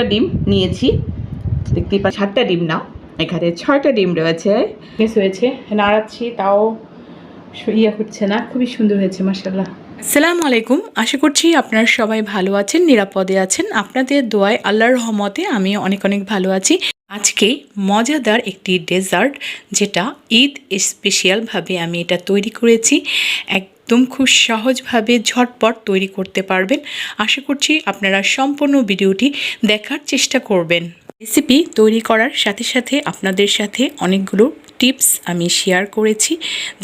সাতটা ডিম নিয়েছি। দেখতেই পাচ্ছি সাতটা ডিম না এখানে ছয়টা ডিম রয়েছে। মিস হয়েছে নাড়াচ্ছি তাও ইয়ে হচ্ছে না খুবই সুন্দর হয়েছে মাসাল্লাহ আসসালামু আলাইকুম আশা করছি আপনারা সবাই ভালো আছেন নিরাপদে আছেন। আপনাদের দোয়ায় আল্লাহর রহমতে আমি অনেক অনেক ভালো আছি। আজকে মজাদার একটি ডেজার্ট যেটা ঈদ স্পেশালভাবে আমি এটা তৈরি করেছি। একদম খুব সহজভাবে ঝটপট তৈরি করতে পারবেন। আশা করছি আপনারা সম্পূর্ণ ভিডিওটি দেখার চেষ্টা করবেন। রেসিপি তৈরি করার সাথে সাথে আপনাদের সাথে অনেকগুলো টিপস আমি শেয়ার করেছি,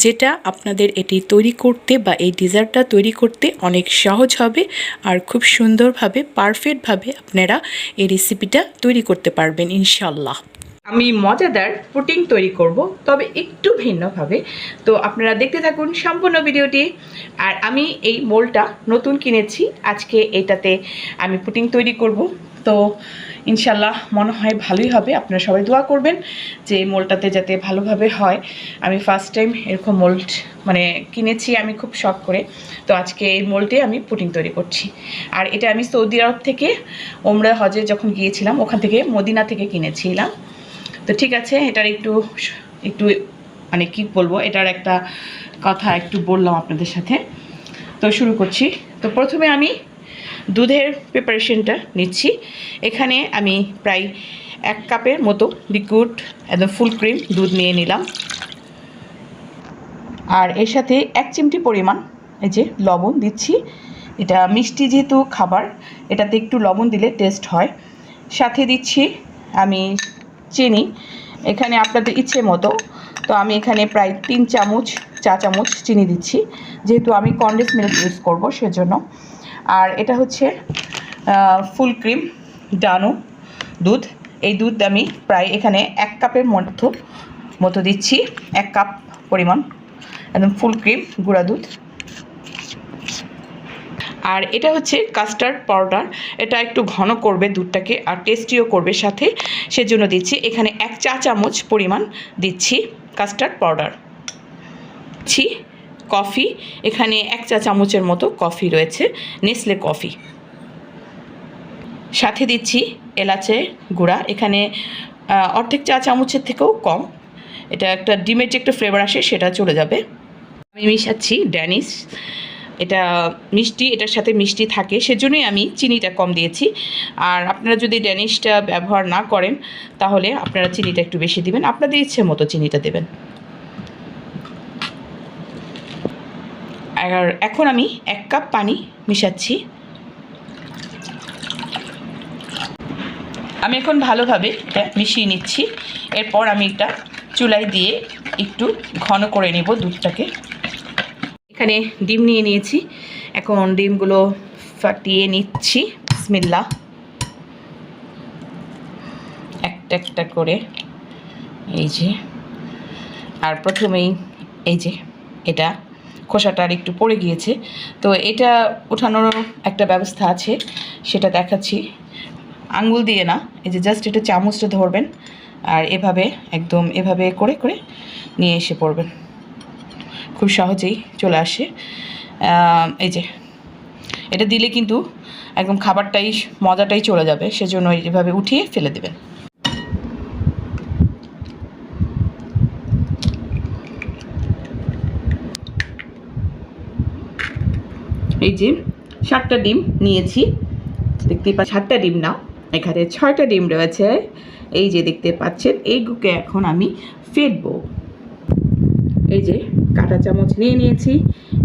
যেটা আপনাদের এটি তৈরি করতে বা এই ডিজার্টটা তৈরি করতে অনেক সহজ হবে আর খুব সুন্দরভাবে, পারফেক্টভাবে আপনারা এই রেসিপিটা তৈরি করতে পারবেন ইনশাল্লাহ আমি মজাদার পুটিং তৈরি করব, তবে একটু ভিন্নভাবে। তো আপনারা দেখতে থাকুন সম্পূর্ণ ভিডিওটি। আর আমি এই মোলটা নতুন কিনেছি, আজকে এটাতে আমি পুটিং তৈরি করব। তো ইনশাল্লাহ মনে হয় ভালোই হবে, আপনারা সবাই দোয়া করবেন যে মোলটাতে যাতে ভালোভাবে হয়। আমি ফার্স্ট টাইম এরকম মোল্ড মানে কিনেছি, আমি খুব শখ করে। তো আজকে এই মোল্ডে আমি পুটিং তৈরি করছি। আর এটা আমি সৌদি আরব থেকে, ওমরা হজে যখন গিয়েছিলাম, ওখান থেকে মদিনা থেকে কিনেছিলাম। তো ঠিক আছে, এটার একটু একটু মানে কি বলব, এটার একটা কথা একটু বললাম আপনাদের সাথে। তো শুরু করছি। তো প্রথমে আমি দুধের প্রিপারেশনটা নিচ্ছি। এখানে আমি প্রায় এক কাপের মতো লিকুইড একদম ফুল ক্রিম দুধ নিয়ে নিলাম। আর এর সাথে এক চিমটি পরিমাণ এই যে লবণ দিচ্ছি। এটা মিষ্টি যেহেতু খাবার, এটাতে একটু লবণ দিলে টেস্ট হয়। সাথে দিচ্ছি আমি চিনি। এখানে আপনাদের ইচ্ছে মতো। তো আমি এখানে প্রায় তিন চামচ, চা চামচ চিনি দিচ্ছি। যেহেতু আমি কন্ডেন্স মিল্ক ইউজ করব সেজন্য। আর এটা হচ্ছে ফুল ক্রিম ডানো দুধ। এই দুধ আমি প্রায় এখানে এক কাপের মতো মতো দিচ্ছি। এক কাপ পরিমাণ। একদম ফুল ক্রিম গুঁড়া দুধ। আর এটা হচ্ছে কাস্টার্ড পাউডার এটা একটু ঘন করবে দুধটাকে আর টেস্টিও করবে সাথে। সেজন্য দিচ্ছি এখানে এক চা চামচ পরিমাণ দিচ্ছি কাস্টার্ড পাউডার ছি কফি এখানে এক চা চামচের মতো কফি রয়েছে নেসলে কফি সাথে দিচ্ছি এলাচের গুঁড়া। এখানে অর্ধেক চা চামচের থেকেও কম। এটা একটা ডিমের যে একটা ফ্লেভার আসে সেটা চলে যাবে। আমি মিশাচ্ছি ড্যানিশ এটা মিষ্টি, এটার সাথে মিষ্টি থাকে, সেজন্যই আমি চিনিটা কম দিয়েছি। আর আপনারা যদি ড্যানিশটা ব্যবহার না করেন, তাহলে আপনারা চিনিটা একটু বেশি দিবেন। আপনাদের ইচ্ছে মতো চিনিটা দেবেন। আর এখন আমি এক কাপ পানি মিশাচ্ছি। আমি এখন ভালোভাবে এটা মিশিয়ে নিচ্ছি। এরপর আমি এটা চুলায় দিয়ে একটু ঘন করে নেব দুধটাকে। এখানে ডিম নিয়ে নিয়েছি। এখন ডিমগুলো ফাটিয়ে নিচ্ছি। বিসমিল্লা একটা একটা করে। এই যে। আর প্রথমেই এই যে, এটা খোসাটা আর একটু পড়ে গিয়েছে। তো এটা ওঠানোর একটা ব্যবস্থা আছে। সেটা দেখাচ্ছি। আঙ্গুল দিয়ে না, এই যে জাস্ট এটা চামচটা ধরবেন। আর এভাবে, একদম এভাবে করে করে নিয়ে এসে পড়বেন। খুব সহজেই চলে আসে। এই যে, এটা দিলে কিন্তু একদম খাবারটাই, মজাটাই চলে যাবে। সেজন্য এইভাবে উঠিয়ে ফেলে দেবেন। এই যে, সাতটা ডিম নিয়েছি। দেখতে পাচ্ছি সাতটা ডিম না, এখানে ছয়টা ডিম রয়েছে। এই যে, দেখতে পাচ্ছেন এইগুলোকে এখন আমি ফেটবো। এই যে কাঁটা চামচ নিয়ে নিয়েছি,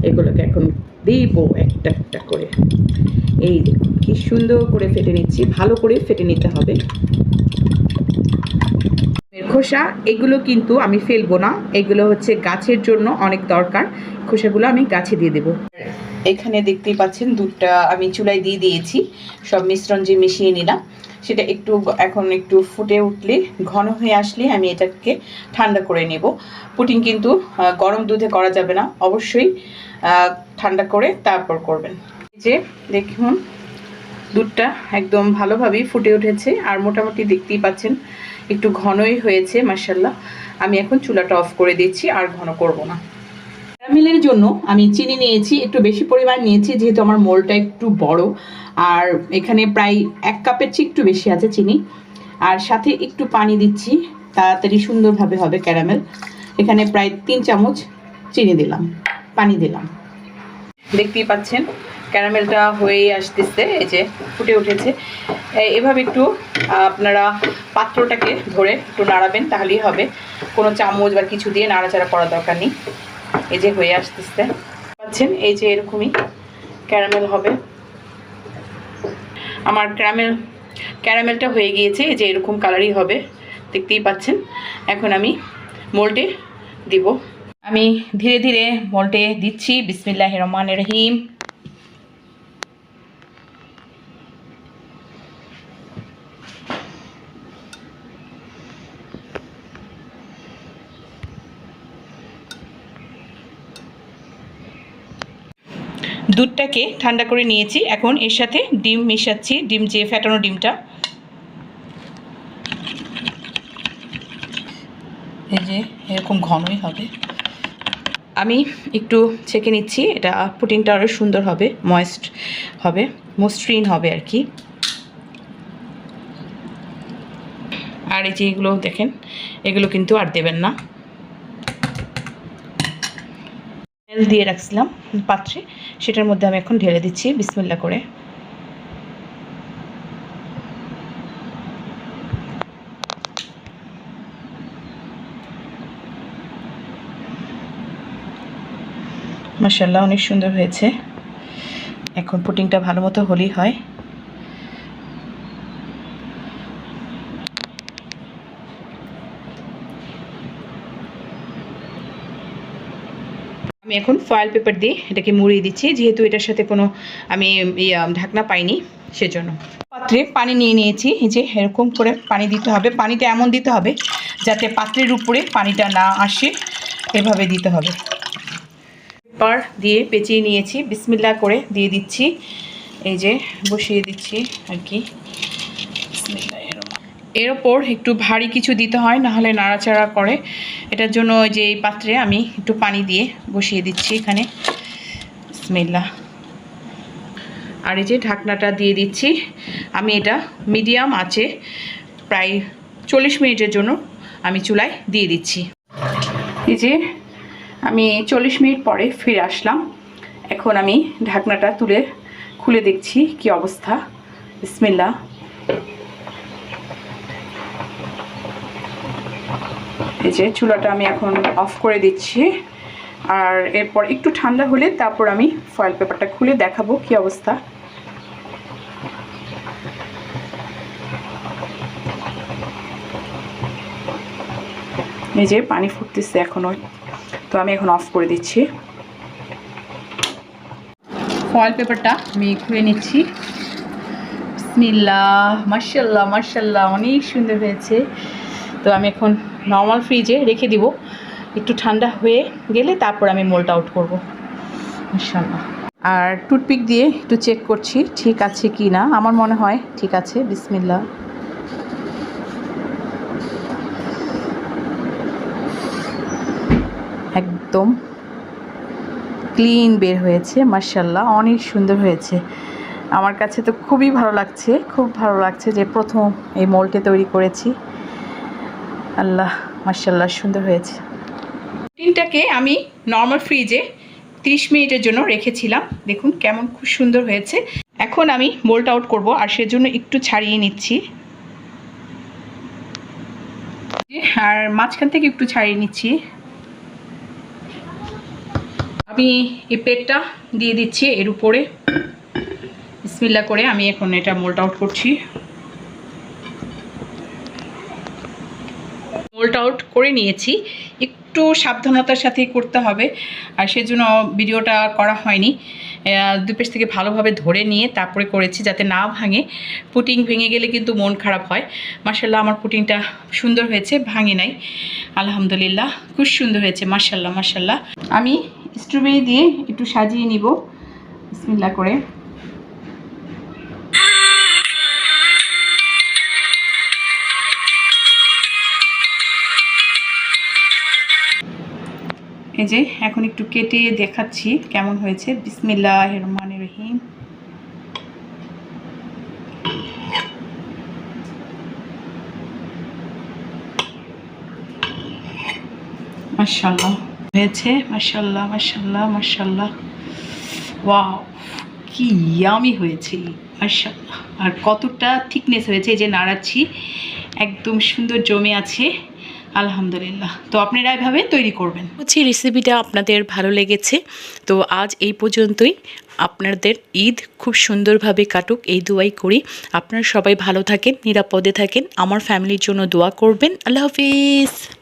এগুলোকে এখন দিব একটা একটা করে। এই কি সুন্দর করে ফেটে নিচ্ছি, ভালো করে ফেটে নিতে হবে। খোসা, এগুলো কিন্তু আমি ফেলব না, এগুলো হচ্ছে গাছের জন্য অনেক দরকার। খোসাগুলো আমি গাছে দিয়ে দেবো। এখানে দেখতেই পাচ্ছেন, দুধটা আমি চুলায় দিয়ে দিয়েছি। সব মিশ্রণ যে মিশিয়ে নিলাম। সেটা একটু এখন একটু ফুটে উঠলে, ঘন হয়ে আসলে আমি এটাকে ঠান্ডা করে নেব। পুটিং কিন্তু গরম দুধে করা যাবে না। অবশ্যই ঠান্ডা করে তারপর করবেন। যে দেখুন, দুধটা একদম ভালোভাবেই ফুটে উঠেছে আর মোটামুটি দেখতেই পাচ্ছেন, একটু ঘনই হয়েছে মার্শাল্লাহ আমি এখন চুলাটা অফ করে দিচ্ছি, আর ঘন করব না। ক্যারামেলের জন্য আমি চিনি নিয়েছি, একটু বেশি পরিমাণ নিয়েছি, যেহেতু আমার মোলটা একটু বড়। আর এখানে প্রায় এক কাপের চেয়ে একটু বেশি আছে চিনি। আর সাথে একটু পানি দিচ্ছি, তাড়াতাড়ি সুন্দরভাবে হবে ক্যারামেল। এখানে প্রায় তিন চামচ চিনি দিলাম, পানি দিলাম। দেখতেই পাচ্ছেন, ক্যারামেলটা হয়ে আসতেছে, এই যে ফুটে উঠেছে। এভাবে একটু আপনারা পাত্রটাকে ধরে একটু নাড়াবেন, তাহলেই হবে। কোনো চামচ বা কিছু দিয়ে নাড়াচাড়া করার দরকার নেই। এই যে হয়ে আসতেছে। পাচ্ছেন? এই যে এরকমই ক্যারামেল হবে। আমার ক্যারামেল, ক্যারামেলটা হয়ে গিয়েছে। এই যে এরকম কালারই হবে। দেখতেই পাচ্ছেন? এখন আমি মোল্টে দিব। আমি ধীরে ধীরে মোল্টে দিচ্ছি। বিসমিল্লাহ রহমান রহিম। দুধটাকে ঠান্ডা করে নিয়েছি। এখন এর সাথে ডিম মেশাচ্ছি, ডিম যে ফ্যাটানো ডিমটা। এই যে, এরকম ঘনই হবে। আমি একটু ছেঁকে নিচ্ছি, এটা পুটিংটা আরও সুন্দর হবে, ময়েস্ট হবে, মসৃণ হবে আর কি। আর এই যে এগুলো দেখেন, এগুলো কিন্তু আর দেবেন না। তেল দিয়ে রাখছিলাম পাত্রে, সেটার মধ্যে আমি এখন ঢেলে দিচ্ছি বিসমিল্লা করে। মাসাল্লাহ অনেক সুন্দর হয়েছে। এখন পুটিংটা ভালো মতো হলেই হয়। আমি এখন ফয়েল পেপার দিয়ে এটাকে মুড়িয়ে দিচ্ছি। যেহেতু এটার সাথে কোনো আমি ঢাকনা পাইনি সেজন্য। পাত্রে পানি নিয়ে নিয়েছি। যে এরকম করে পানি দিতে হবে। পানিটা এমন দিতে হবে যাতে পাত্রের উপরে পানিটা না আসে। এভাবে দিতে হবে। পেপার দিয়ে পেঁচিয়ে নিয়েছি। বিসমিল্লা করে দিয়ে দিচ্ছি। এই যে বসিয়ে দিচ্ছি আর কি। এর ওপর একটু ভারী কিছু দিতে হয়, নাহলে নাড়াচাড়া করে। এটার জন্য যে এই পাত্রে আমি একটু পানি দিয়ে বসিয়ে দিচ্ছি এখানে। বিসমিল্লাহ। আর এই যে ঢাকনাটা দিয়ে দিচ্ছি। আমি এটা মিডিয়াম আছে প্রায় চল্লিশ মিনিটের জন্য আমি চুলায় দিয়ে দিচ্ছি। এই যে আমি চল্লিশ মিনিট পরে ফিরে আসলাম। এখন আমি ঢাকনাটা তুলে খুলে দেখছি কি অবস্থা। বিসমিল্লা এই যে চুলাটা আমি এখন অফ করে দিচ্ছি। আর এরপর একটু ঠান্ডা হলে তারপর আমি ফয়েল পেপারটা খুলে দেখাবো কি অবস্থা। এই যে পানি ফুটতেছে এখনও। তো আমি এখন অফ করে দিচ্ছি। ফয়েল পেপারটা আমি খুলে নিচ্ছি। বিসমিল্লাহ মার্শাল্লাহ মার্শাল্লাহ অনেক সুন্দর হয়েছে। তো আমি এখন নর্মাল ফ্রিজে রেখে দিব। একটু ঠান্ডা হয়ে গেলে তারপর আমি মোলটা আউট করব। মার্শাল্লাহ আর টুথপিক দিয়ে একটু চেক করছি, ঠিক আছে কি না? আমার মনে হয় ঠিক আছে, বিসমিল্লাহ। একদম ক্লিন বের হয়েছে মার্শাল্লাহ অনেক সুন্দর হয়েছে। আমার কাছে তো খুবই ভালো লাগছে, খুব ভালো লাগছে যে প্রথম এই মলটে তৈরি করেছি। আল্লাহ মার্শাল্লাহ সুন্দর হয়েছে। টিনটাকে আমি নর্মাল ফ্রিজে 30 মিনিটের জন্য রেখেছিলাম। দেখুন কেমন খুব সুন্দর হয়েছে। এখন আমি মোল্ট আউট করব আর সেজন্য একটু ছাড়িয়ে নিচ্ছি। আর মাঝখান থেকে একটু ছাড়িয়ে নিচ্ছি। আমি এই প্লেটটা দিয়ে দিচ্ছি এর উপরে। বিসমিল্লা করে আমি এখন এটা মোল্ট আউট করছি। মোল্ট আউট করে নিয়েছি। একটু সাবধানতার সাথেই করতে হবে। আর সেজন্য ভিডিওটা করা হয়নি। দুপেশ থেকে ভালোভাবে ধরে নিয়ে তারপরে করেছি যাতে না ভাঙে। পুটিং ভেঙে গেলে কিন্তু মন খারাপ হয়। মার্শাল্লাহ আমার পুটিংটা সুন্দর হয়েছে, ভাঙে নাই। আলহামদুলিল্লাহ, খুব সুন্দর হয়েছে মার্শাল্লাহ মার্শাল্লাহ আমি স্ট্রবেরি দিয়ে একটু সাজিয়ে নিব। বিসমিল্লা করে। এই যে, এখন একটু কেটে দেখাচ্ছি কেমন হয়েছে। বিসমিল্লাহ রহমান রহিম। মাশাল্লাহ হয়েছে? মাশাল্লাহ মাশাল্লাহ মাশাল্লাহ ওয়াও, কি ইয়ামি হয়েছে। মাশাল্লাহ আর কতটা থিকনেস হয়েছে যে নাড়াচ্ছি। একদম সুন্দর জমে আছে। আলহামদুলিল্লাহ। তো আপনারা এভাবে তৈরি করবেন। হচ্ছে রেসিপিটা আপনাদের ভালো লেগেছে। তো আজ এই পর্যন্তই। আপনাদের ঈদ খুব সুন্দরভাবে কাটুক, এই দোয়াই করি। আপনারা সবাই ভালো থাকেন, নিরাপদে থাকেন। আমার ফ্যামিলির জন্য দোয়া করবেন। আল্লাহ হাফিজ।